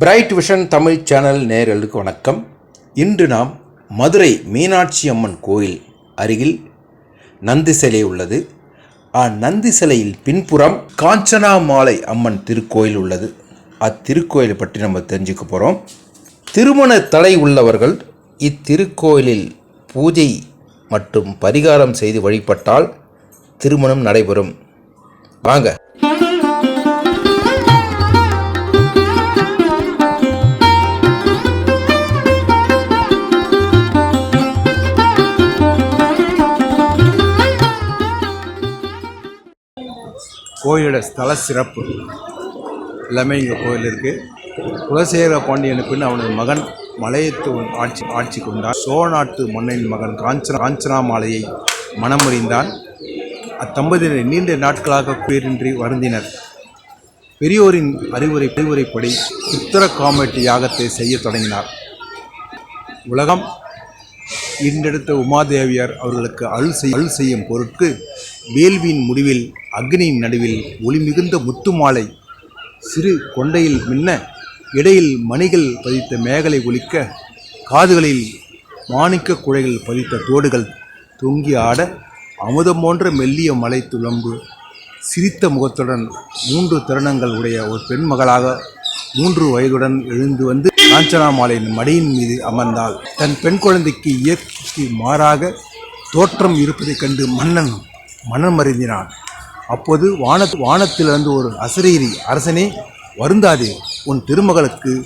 Bright vision Tamil channel நேயர்களுக்கு வணக்கம். இன்று நாம் மதுரை மீனாட்சி அம்மன் கோயில் அருகில் நந்தி சிலை உள்ளது. அந்நந்தி சிலையில் பின்புறம் காஞ்சனா மாலை அம்மன் திருக்கோயில் உள்ளது. அத்திருக்கோயிலை பற்றி நம்ம தெரிஞ்சுக்க போகிறோம் திருமண தடை உள்ளவர்கள் இத்திருக்கோயிலில் பூஜை மற்றும் பரிகாரம் செய்து வழிபட்டால் திருமணம் நடைபெறும். வாங்க. கோயிலோட ஸ்தல சிறப்பு எல்லாமே இங்கே கோயில் இருக்குது குலசேகர பாண்டியனுக்குன்னு அவனது மகன் மலையத்துவன் ஆட்சி ஆட்சி கொண்டார் சோழநாட்டு மன்னனின் மகன் காஞ்சனா காஞ்சனாமாலையை மாலையை அத்தம்பதியினர் நீண்ட நாட்களாக குளிரின்றி வருந்தினர். பெரியோரின் அறிவுரை அறிவுரைப்படி உத்தர காமெட்டி யாகத்தை செய்யத் தொடங்கினார். உலகம் இன்றெடுத்த உமாதேவியார் அவர்களுக்கு அருள் செய் அருள் செய்யும் பொருட்கு வேள்வியின் முடிவில் அக்னியின் நடுவில் ஒளி மிகுந்த முத்து மாலை. சிறு கொண்டையில் மின்ன இடையில் மணிகள் பதித்த மேகலை ஒலிக்க காதுகளில் மாணிக்க குழைகள் பதித்த தோடுகள் தொங்கி ஆட அமுதம் போன்ற மெல்லிய மலை துளம்பு சிரித்த முகத்துடன் மூன்று தருணங்கள் உடைய ஒரு பெண் மகளாக மூன்று வயதுடன் எழுந்து வந்து காஞ்சனாமாலையின் மடியின் மீது அமர்ந்தாள். தன் பெண் குழந்தைக்கு இயற்கைக்கு மாறாக தோற்றம் இருப்பதைக் கண்டு மன்னன் மனம் அறிந்தினான் அப்போது வானத் வானத்திலிருந்து ஒரு அசரீரி அரசனே வருந்தாதே உன் திருமகளுக்கு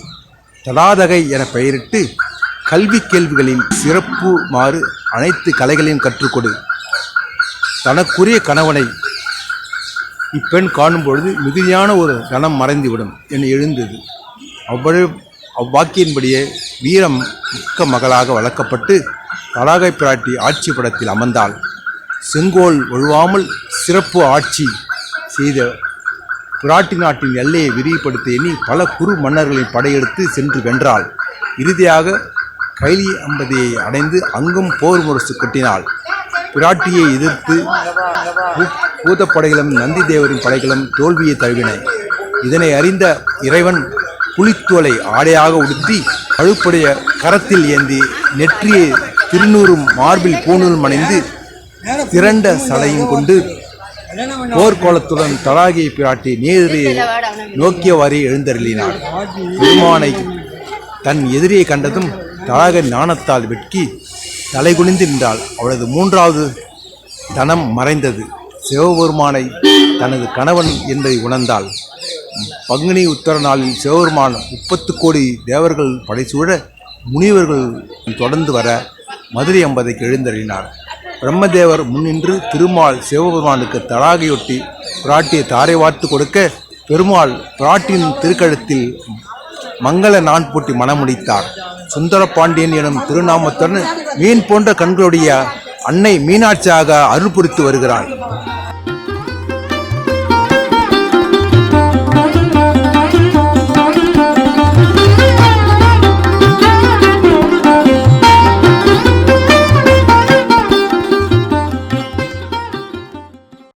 தடாதகை என பெயரிட்டு கல்வி கேள்விகளில் சிறப்பு மாறு அனைத்து கலைகளையும் கற்றுக்கொடு. தனக்குரிய கணவனை இப்பெண் காணும் பொழுது மிகுதியான ஒரு தனம் மறைந்துவிடும் என எழுந்தது. அவ்வளவு அவ்வாக்கியின்படியே வீரம் மிக்க மகளாக வளர்க்கப்பட்டு தடாகை பிராட்டி ஆட்சி படத்தில் அமர்ந்தாள். செங்கோல் ஒழுவாமல் சிறப்பு ஆட்சி செய்த பிராட்டி நாட்டின் எல்லையை விரிவுபடுத்த எண்ணி பல குறு மன்னர்களின் படையெடுத்து சென்று வென்றாள். இறுதியாக கைலி அம்பதியை அடைந்து அங்கும் போர் முரசு கட்டினாள். பிராட்டியை எதிர்த்து பூ- பூதப்படைகளும் நந்தி தேவரின் படைகளும் தோல்வியை தழுவின. இதனை அறிந்த இறைவன் புலித்தோலை ஆடையாக உடுத்தி அழுப்புடைய கரத்தில் ஏந்தி நெற்றியை திருநூறு மார்பில் பூணூல் மணிந்து திரண்ட சலையும் கொண்டு போர்க்கோலத்துடன் தடாகியை பிராட்டி நேரியை நோக்கியவாறே எழுந்தருளினார். பெருமானை தன் எதிரியை கண்டதும் தடாக ஞானத்தால் வெட்கி தலைகுனிந்து நின்றாள். அவளது மூன்றாவது தனம் மறைந்தது. சிவபெருமானை தனது கணவன் என்பதை உணர்ந்தாள். பங்குனி உத்தர நாளில் சிவபெருமான் முப்பத்து கோடி தேவர்கள் படைசூழ முனிவர்கள் தொடர்ந்து வர மதுரை அம்பதைக்கு எழுந்தருளினார். பிரம்மதேவர் முன்னின்று திருமால் சிவபெருமானுக்கு தடாகையொட்டி பிராட்டியை தாரை வார்த்து கொடுக்க பெருமாள் பிராட்டியின் திருக்கழுத்தில் மங்கள நான் போட்டி மணமுடித்தார் சுந்தர பாண்டியன் எனும் திருநாமத்துடன் மீன் போன்ற கண்களுடைய அன்னை மீனாட்சியாக அருள் புரித்து வருகிறாள்.